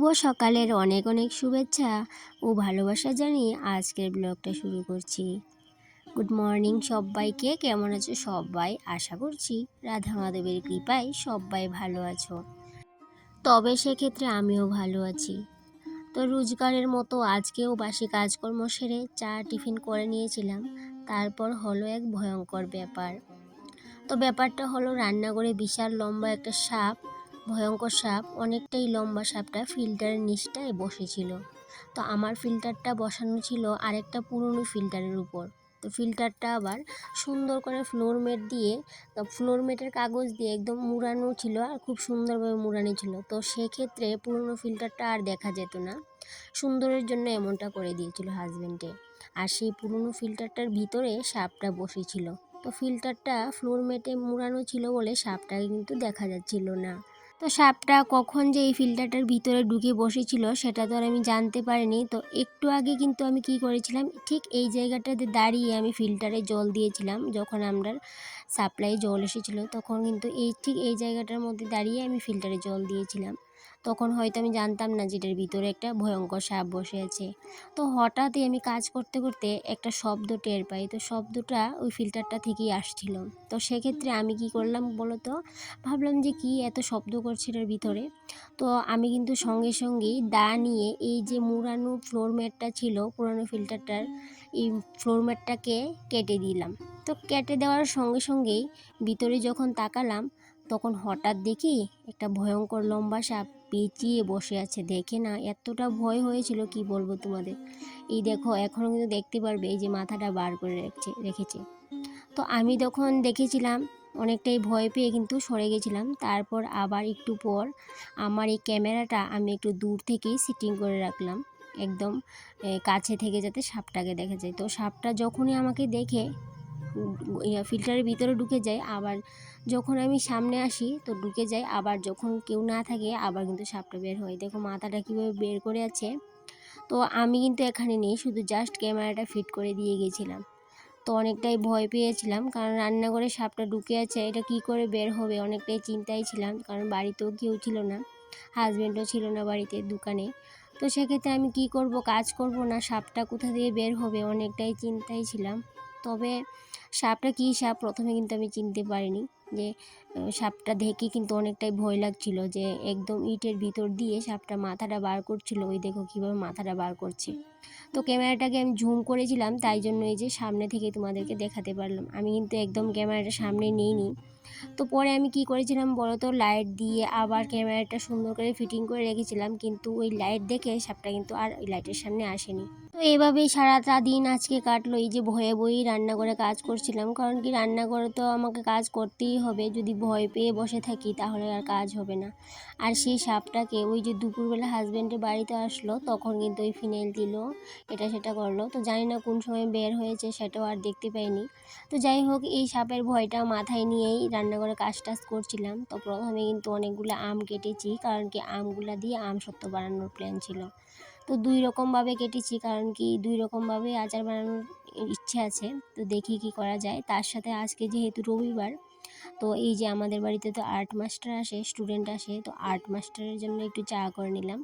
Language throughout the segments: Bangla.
শুভ সকালের অনেক অনেক শুভেচ্ছা ও ভালোবাসা জানিয়ে আজকের ব্লগটা শুরু করছি। গুড মর্নিং সবাইকে, কেমন আছো সবাই? আশা করছি রাধা মাধবের কৃপায় সবাই ভালো আছো। তবে সেক্ষেত্রে আমিও ভালো আছি। তো রোজগারের মতো আজকেও বাসি কাজকর্ম সেরে চা টিফিন করে নিয়েছিলাম, তারপর হলো এক ভয়ঙ্কর ব্যাপার। তো ব্যাপারটা হলো রান্নাঘরে বিশাল লম্বা একটা সাপ ভয়ঙ্কর সাপ অনেকটাই লম্বা সাপটা ফিল্টারের নিচটায় বসেছিল। তো আমার ফিল্টারটা বসানো ছিল আরেকটা পুরনো ফিল্টারের উপর। তো ফিল্টারটা আবার সুন্দর করে ফ্লোর মেট দিয়ে ফ্লোর মেটের কাগজ দিয়ে একদম মুড়ানো ছিল আর খুব সুন্দরভাবে মুড়ানো ছিল। তো সেক্ষেত্রে পুরনো ফিল্টারটা আর দেখা যেত না। সুন্দরের জন্য এমনটা করে দিয়েছিল হাজব্যান্ডে আর সেই পুরনো ফিল্টারটার ভিতরে সাপটা বসেছিল। তো ফিল্টারটা ফ্লোর মেটে মুড়ানো ছিল বলে সাপটাকে কিন্তু দেখা যাচ্ছিল না। তো সাপটা কখন যে এই ফিল্টারটার ভিতরে ঢুকে বসেছিল সেটা তো আর আমি জানতে পারিনি। তো একটু আগে কিন্তু আমি কি করেছিলাম, ঠিক এই জায়গাটাতে দাঁড়িয়ে আমি ফিল্টারে জল দিয়েছিলাম যখন আমরা সাপ্লাই জল এসেছিল, তখন কিন্তু এই ঠিক এই জায়গাটার মধ্যে দাঁড়িয়ে আমি ফিল্টারে জল দিয়েছিলাম। তখন হয়তো আমি জানতাম না যে এটার ভিতরে একটা ভয়ঙ্কর সাপ বসে আছে। তো হঠাৎই আমি কাজ করতে করতে একটা শব্দ টের পাই। তো শব্দটা ওই ফিল্টারটা থেকেই আসছিল। তো সেক্ষেত্রে আমি কি করলাম বলো তো ভাবলাম যে কি এত শব্দ করছে এটার ভিতরে? তো আমি কিন্তু সঙ্গে সঙ্গেই দা নিয়ে এই যে মুড়ানো ফ্লোর ম্যাটটা ছিল, পুরানো ফিল্টারটার এই ফ্লোর ম্যাটটাকে কেটে দিলাম। তো কেটে দেওয়ার সঙ্গে সঙ্গেই ভিতরে যখন তাকালাম, তখন হঠাৎ দেখি একটা ভয়ঙ্কর লম্বা সাপ পেঁচিয়ে বসে আছে। দেখে না, এতটা ভয় হয়েছিল, কি বলব তোমাদের? এই দেখো এখনও কিন্তু দেখতে পারবে, এই যে মাথাটা বার করে রেখেছে রেখেছে। তো আমি তখন দেখেছিলাম, অনেকটাই ভয় পেয়ে কিন্তু সরে গেছিলাম। তারপর আবার একটু পর আমার এই ক্যামেরাটা আমি একটু দূর থেকেই সিটিং করে রাখলাম। একদম কাছে থেকে যাতে সাপটাকে দেখা যায়। তো সাপটা যখনই আমাকে দেখে ফিল্টারের ভিতরে ঢুকে যায়, আবার যখন আমি সামনে আসি তো ঢুকে যায়, আবার যখন কেউ না থাকে আবার কিন্তু সাপটা বের হয়। দেখো মাথাটা কীভাবে বের করে আছে। তো আমি কিন্তু এখানে নেই, শুধু জাস্ট ক্যামেরাটা ফিট করে দিয়ে গেছিলাম। তো অনেকটাই ভয় পেয়েছিলাম, কারণ রান্নাঘরে সাপটা ঢুকে আছে, এটা কি করে বের হবে? অনেকটাই চিন্তায় ছিলাম, কারণ বাড়িতেও কেউ ছিল না হাজব্যান্ডও ছিল না বাড়িতে, দোকানে। তো সেক্ষেত্রে আমি কি করব, কাজ করব না, সাপটা কোথা দিয়ে বের হবে? অনেকটাই চিন্তায় ছিলাম। তবে সাপটা কী সাপ? প্রথমে কিন্তু আমি চিনতে পারিনি যে সাপটা দেখে কিন্তু অনেকটাই ভয় লাগছিল যে, একদম ইটের ভিতর দিয়ে সাপটা মাথাটা বার করছিল। ওই দেখো কীভাবে মাথাটা বার করছে। তো ক্যামেরাটাকে আমি ঝুম করেছিলাম, তাই জন্য এই যে সামনে থেকে তোমাদেরকে দেখাতে পারলাম। আমি কিন্তু একদম ক্যামেরাটা সামনে নিইনি। তো পরে আমি কি করেছিলাম বলো তো লাইট দিয়ে আবার ক্যামেরাটা সুন্দর করে ফিটিং করে রেখেছিলাম, কিন্তু ওই লাইট দেখে সাপটা কিন্তু আর ওই লাইটের সামনে আসেনি। তো এভাবেই সারাটা দিন আজকে কাটলো। এই যে ভয়ে ভয়েই রান্নাঘরে কাজ করছিলাম। কারণ কি, রান্নাঘরে তো আমাকে কাজ করতেই হবে। যদি ভয় পেয়ে বসে থাকি, তাহলে আর কাজ হবে না। আর সেই সাপটাকে, ওই যে দুপুরবেলা হাজব্যান্ডের বাড়িতে আসলো, তখন কিন্তু ওই ফিনাইল দিল। এটা সেটা করল। তো জানি না কোন সময় বের হয়েছে, সেটাও আর দেখতে পাইনি। তো যাই হোক, এই সাপের ভয়টা মাথায় নিয়েই রান্নাঘরে কাজ টাজ করছিলাম। তো প্রথমে কিন্তু অনেকগুলো আম কেটেছি। কারণ কি, আমগুলা দিয়ে আম সত্য বানানোর প্ল্যান ছিল। তো দুই রকমভাবে কেটেছি, কারণ কি দুই রকমভাবে আচার বানানোর ইচ্ছে আছে। তো দেখি কি করা যায়। তার সাথে আজকে যেহেতু রবিবার, তো এই যে আমাদের বাড়িতে তো আর্ট মাস্টার আসে, স্টুডেন্ট আসে, তো আর্ট মাস্টারের জন্য একটু চা করে নিলাম।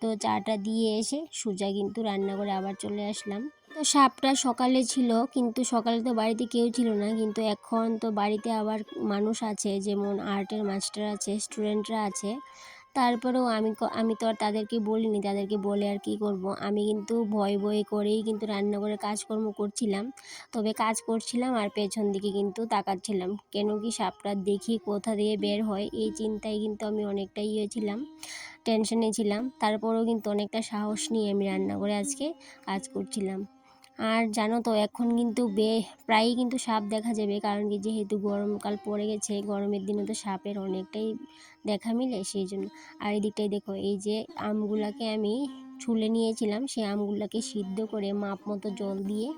তো চাটা দিয়ে এসে সোজা কিন্তু রান্না করে আবার চলে আসলাম। তো সাপটা সকালে ছিল, কিন্তু সকালে তো বাড়িতে কেউ ছিল না, কিন্তু এখন তো বাড়িতে আবার মানুষ আছে, যেমন আর্টের মাস্টার আছে, স্টুডেন্টরা আছে। তারপরেও আমি আমি তো আর তাদেরকে বলিনি। তাদেরকে বলে আর কি করব? আমি কিন্তু ভয় ভয় করেই কিন্তু রান্নাঘরে কাজকর্ম করছিলাম। তবে কাজ করছিলাম আর পেছন দিকে কিন্তু তাকাচ্ছিলাম। কেন কি সাপটা দেখি কোথা দিয়ে বের হয়, এই চিন্তায় কিন্তু আমি অনেকটাই ইয়ে ছিলাম টেনশনে ছিলাম। তারপরেও কিন্তু অনেকটা সাহস নিয়ে আমি রান্নাঘরে আজকে কাজ করছিলাম। আর জানো তো, এখন কিন্তু বে, প্রায়ই কিন্তু সাপ দেখা যাবে। কারণ কি যেহেতু গরমকাল পড়ে গেছে, গরমের দিনে তো সাপের অনেকটাই দেখা মিলে সেই জন্য আর এদিকটাই দেখো, এই যে আমগুলাকে আমি ছুলে নিয়েছিলাম সেই আমগুলোকে সিদ্ধ করে মাপ মতো জল দিয়ে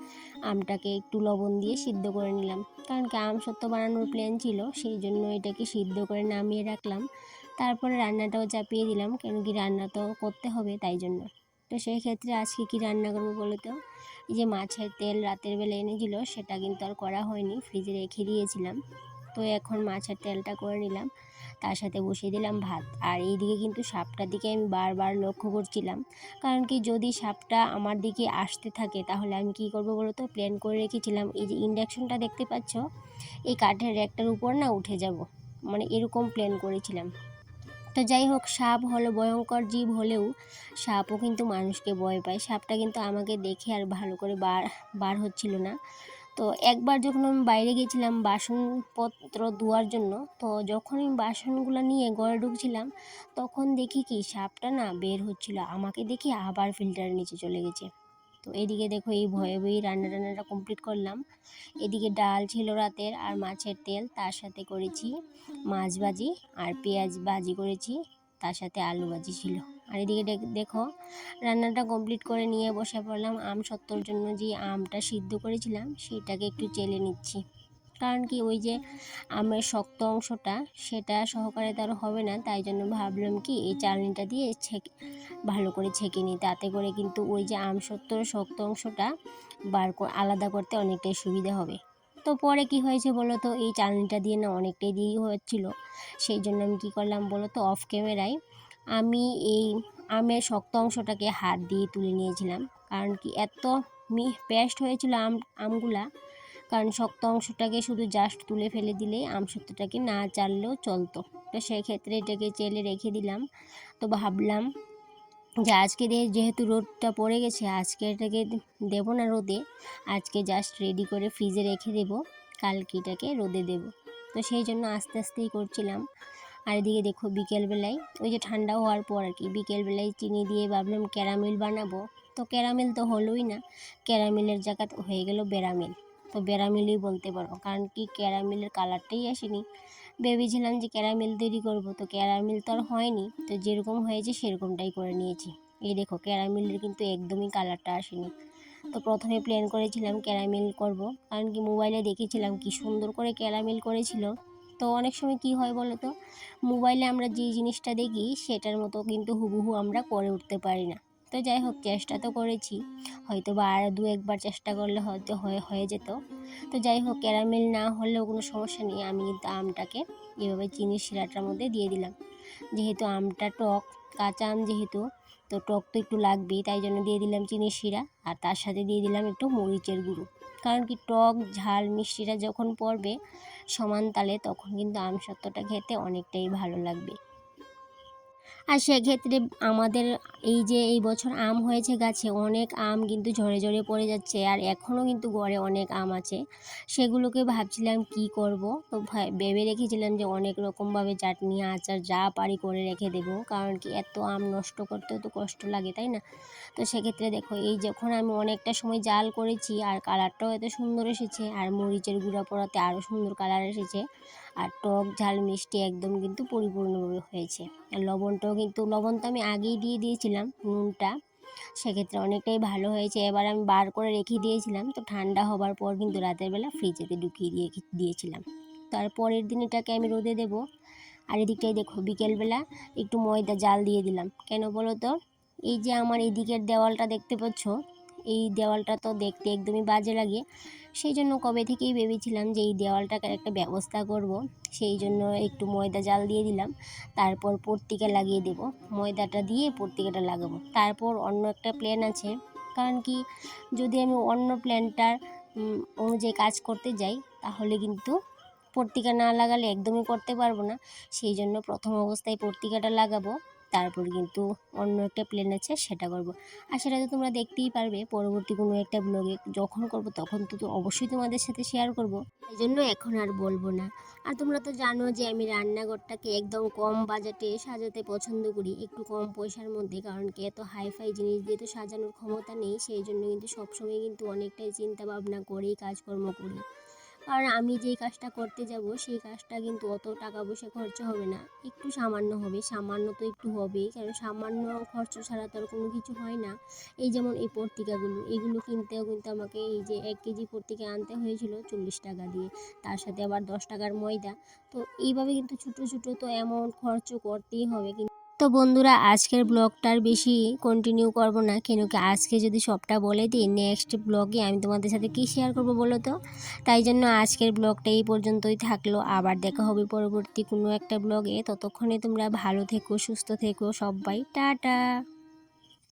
আমটাকে একটু লবণ দিয়ে সিদ্ধ করে নিলাম। কারণ কি আম সত্য বানানোর প্ল্যান ছিল সেই জন্য এটাকে সিদ্ধ করে নামিয়ে রাখলাম। তারপরে রান্নাটাও চাপিয়ে দিলাম, কেন কি রান্না তো করতে হবে তাই জন্য। তো সেই ক্ষেত্রে আজকে কি রান্না করব বলো তো? এই যে মাছের তেল রাতের বেলা এনেছিল সেটা কিন্তু আর করা হয়নি। ফ্রিজে রেখে দিয়েছিলাম। তো এখন মাছের তেলটা করে নিলাম। তার সাথে বসিয়ে দিলাম ভাত। আর এইদিকে কিন্তু সাপটার দিকে আমি বারবার লক্ষ্য করছিলাম। কারণ কি, যদি সাপটা আমার দিকে আসতে থাকে, তাহলে আমি কি করব বলো তো? প্ল্যান করে রেখেছিলাম। এই যে ইন্ডাকশনটা দেখতে পাচ্ছ, এই কাঠের র্যাকটার উপর না উঠে যাব। মানে এরকম প্ল্যান করেছিলাম। তো যাই হোক, সাপ হলো ভয়ঙ্কর জীব হলেও সাপও কিন্তু মানুষকে ভয় পায়। সাপটা কিন্তু আমাকে দেখে আর ভালো করে বার বার হচ্ছিল না। তো একবার যখন আমি বাইরে গেছিলাম বাসনপত্র ধোয়ার জন্য, তো যখন আমি বাসনগুলো নিয়ে ঘরে ঢুকছিলাম, তখন দেখি কি, সাপটা না বের হচ্ছিল। আমাকে দেখে আবার ফিল্টারের নিচে চলে গেছে। তো এদিকে দেখো এই ভয়ে ভয়ে রান্না টান্নাটা কমপ্লিট করলাম। এদিকে ডাল ছিল রাতের আর মাছের তেল, তার সাথে করেছি মাছ ভাজি আর পেঁয়াজ ভাজি করেছি, তার সাথে আলু ভাজি ছিল। আর এদিকে দেখ- রান্নাটা কমপ্লিট করে নিয়ে বসে পড়লাম। আম সত্তর জন্য যে আমটা সিদ্ধ করেছিলাম, সেটাকে একটু চেলে নিচ্ছি। কারণ কি ওই যে আমের শক্ত অংশটা সেটা সহকারে তার হবে না, তাই জন্য ভাবলাম কি এই চালনিটা দিয়ে ছেঁকে, ভালো করে ছেঁকে নিই। তাতে করে কিন্তু ওই যে আম সত্তর শক্ত অংশটা বার আলাদা করতে অনেকটাই সুবিধা হবে। তো পরে কি হয়েছে বলো তো, এই চালনিটা দিয়ে না অনেকটাই দেরি হচ্ছিল। সেই জন্য আমি কী করলাম বলো তো অফ ক্যামেরায় আমি এই আমের শক্ত অংশটাকে হাত দিয়ে তুলে নিয়েছিলাম। কারণ কি এত মি পেস্ট হয়েছিল আম, আমগুলা কারণ শক্ত অংশটাকে শুধু জাস্ট তুলে ফেলে দিলেই আম সত্যটাকে না চাললেও চলতো। তো সেক্ষেত্রে এটাকে চেলে রেখে দিলাম। তো ভাবলাম যে আজকে যেহেতু রোদটা পড়ে গেছে, আজকে এটাকে দেবো না রোদে। আজকে জাস্ট রেডি করে ফ্রিজে রেখে দেবো। কালকে এটাকে রোদে দেব। তো সেই জন্য আস্তে আস্তেই করছিলাম। আর এদিকে দেখো বিকেলবেলায়, ওই যে ঠান্ডা হওয়ার পর আর কি, বিকেলবেলায় চিনি দিয়ে ভাবলাম ক্যারামেল বানাবো। তো ক্যারামেল তো হলোই না। ক্যারামেলের জায়গা হয়ে গেল বেরামেল তো বেরামেলই বলতে পারো কারণ কি ক্যারামেলের কালারটাই আসেনি। ভেবেছিলাম যে ক্যারামেল তৈরি করব, তো ক্যারামেল তো আর হয়নি। তো যেরকম হয়েছে সেরকমটাই করে নিয়েছি। এই দেখো, ক্যারামিলের কিন্তু একদমই কালারটা আসেনি। তো প্রথমে প্ল্যান করেছিলাম ক্যারামেল করব। কারণ কি মোবাইলে দেখেছিলাম কি সুন্দর করে ক্যারামেল করেছিল। তো অনেক সময় কি হয় বলো তো মোবাইলে আমরা যে জিনিসটা দেখি, সেটার মতো কিন্তু হুবহু আমরা করে উঠতে পারি না। তো যাই হোক, চেষ্টা তো করেছি। হয়তো বা আর দু একবার চেষ্টা করলে হয়তো হয়ে হয়ে যেত। তো যাই হোক, ক্যারামেল না হলেও কোনো সমস্যা নেই। আমি কিন্তু আমটাকে এভাবে চিনির শিরাটার মধ্যে দিয়ে দিলাম। যেহেতু আমটা টক, কাঁচা আম যেহেতু, তো টক তো একটু লাগবেই, তাই জন্য দিয়ে দিলাম চিনির শিরা। আর তার সাথে দিয়ে দিলাম একটু মরিচের গুঁড়ো। কারণ কি টক, ঝাল, মিষ্টিটা যখন পড়বে সমান তালে তখন কিন্তু আম সত্ত্বটা খেতে অনেকটাই ভালো লাগবে। আর সেক্ষেত্রে আমাদের এই যে এই বছর আম হয়েছে গাছে, অনেক আম কিন্তু ঝরে ঝরে পড়ে যাচ্ছে আর এখনও কিন্তু ঘরে অনেক আম আছে। সেগুলোকে ভাবছিলাম কি করব? তো ভেবে রেখেছিলাম যে অনেক রকমভাবে চাটনি, আচার যা পারি করে রেখে দেবো, কারণ কি এত আম নষ্ট করতেও তো কষ্ট লাগে, তাই না? তো সেক্ষেত্রে দেখো, এই যখন আমি অনেকটা সময় জাল করেছি আর কালারটাও এত সুন্দর এসেছে আর মরিচের গুঁড়া পড়াতে আরও সুন্দর কালার এসেছে আর টক ঝাল মিষ্টি একদম কিন্তু পরিপূর্ণভাবে হয়েছে। আর লবণটাও কিন্তু, লবণ তো আমি আগেই দিয়ে দিয়েছিলাম নুনটা, সেক্ষেত্রে অনেকটাই ভালো হয়েছে। এবার আমি বার করে রেখে দিয়েছিলাম, তো ঠান্ডা হবার পর কিন্তু রাতের বেলা ফ্রিজেতে ঢুকিয়ে দিয়ে দিয়েছিলাম। তারপরের দিন এটাকে আমি রোদে দেবো, আর এদিকটাই দেখো বিকেলবেলা একটু ময়দা জাল দিয়ে দিলাম। কেন বলো তো? এই যে আমার এদিকের দেওয়ালটা দেখতে পাচ্ছ এই দেওয়ালটা তো দেখতে একদমই বাজে লাগে। সেই জন্য কবে থেকেই ভেবেছিলাম যে এই দেওয়ালটাকে একটা ব্যবস্থা করব। সেই জন্য একটু ময়দা জাল দিয়ে দিলাম, তারপর পত্রিকা লাগিয়ে দেব। ময়দাটা দিয়ে পত্রিকাটা লাগাবো। তারপর অন্য একটা প্ল্যান আছে। কারণ কি, যদি আমি অন্য প্ল্যানটার অনুযায়ী কাজ করতে যাই, তাহলে কিন্তু পত্রিকা না লাগালে একদমই করতে পারব না। সেই জন্য প্রথম অবস্থায় পত্রিকাটা লাগাবো। তারপর কিন্তু অন্য একটা প্ল্যান আছে, সেটা করব। আর সেটা তো তোমরা দেখতেই পারবে, পরবর্তী কোনো একটা ব্লগে যখন করব তখন তো অবশ্যই তোমাদের সাথে শেয়ার করব। এই জন্য এখন আর বলব না। আর তোমরা তো জানো যে আমি রান্নাঘরটাকে একদম কম বাজেটে সাজাতে পছন্দ করি, একটু কম পয়সার মধ্যে, কারণ কি এত হাইফাই জিনিস দিয়ে তো সাজানোর ক্ষমতা নেই, সেই জন্য কিন্তু সবসময় কিন্তু অনেকটাই চিন্তা ভাবনা করেই কাজকর্ম করি। কারণ আমি যেই কাজটা করতে যাব, সেই কাজটা কিন্তু অত টাকা পয়সা খরচা হবে না। একটু সামান্য হবে, সামান্য তো একটু হবেই কারণ সামান্য খরচ ছাড়া তো আর কোনো কিছু হয় না। এই যেমন এই পত্রিকাগুলো, এগুলো কিনতেও কিন্তু আমাকে এই যে এক কেজি পত্রিকা আনতে হয়েছিল চল্লিশ টাকা দিয়ে, তার সাথে আবার দশ টাকার ময়দা। তো এইভাবে কিন্তু ছোটো ছোটো তো অ্যামাউন্ট খরচ করতেই হবে, কিন্তু তো বন্ধুরা, আজকের ব্লগটার বেশি কন্টিনিউ করব না। কেন কি আজকে যদি সবটা বলে দিই নেক্সট ব্লগে আমি তোমাদের সাথে কী শেয়ার করব বলো তো? তাই জন্য আজকের ব্লগটা এই পর্যন্তই থাকল। আবার দেখা হবে পরবর্তী কোনো একটা ব্লগে। ততক্ষণে তোমরা ভালো থেকো, সুস্থ থেকো সবাই। টাটা!